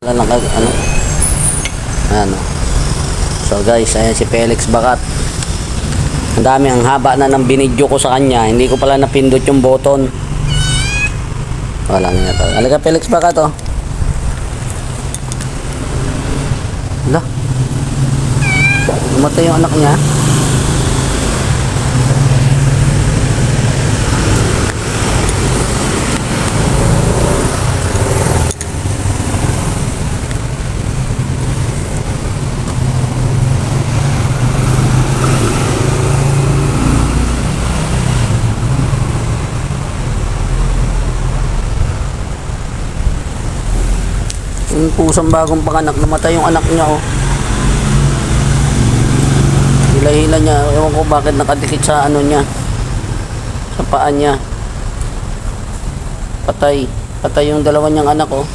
Wala lang kag ano. Ano. So guys, ayan si Felix Bakat. Ang dami, ang haba na ng binidyo ko sa kanya. Hindi ko pala napindot yung button. Wala na to. Alaga Felix Bakat oh. Ala. Umatay yung anak niya. Yung pusang bagong panganak, namatay yung anak niya oh. Hila-hila niya, ewan ko bakit nakadikit sa ano niya. Sa paa niya. Patay. Patay yung dalawa niyang anak oh.